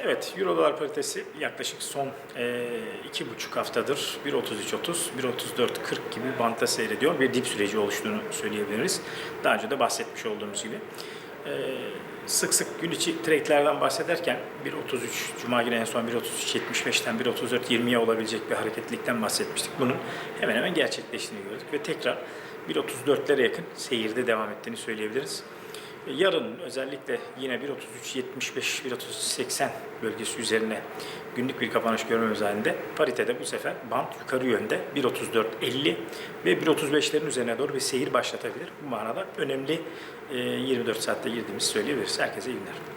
Evet, Euro dolar paritesi yaklaşık son e, iki buçuk haftadır 1.33.30, 1.34.40 gibi bantta seyrediyor. Bir dip süreci oluştuğunu söyleyebiliriz. Daha önce de bahsetmiş olduğumuz gibi. E, sık sık gün içi trade'lerden bahsederken 1.33, Cuma günü en son 1.33.75'ten 1.34.20'ye olabilecek bir hareketlilikten bahsetmiştik. Bunun hemen hemen gerçekleştiğini gördük ve tekrar 1.34'lere yakın seyirde devam ettiğini söyleyebiliriz. Yarın özellikle yine 1.33.75-1.30.80 bölgesi üzerine günlük bir kapanış görmemiz halinde paritede bu sefer bant yukarı yönde 1.34.50 ve 1.35'lerin üzerine doğru bir seyir başlatabilir. Bu manada önemli e, 24 saatte girdiğimizi söyleyebiliriz. Herkese iyi günler.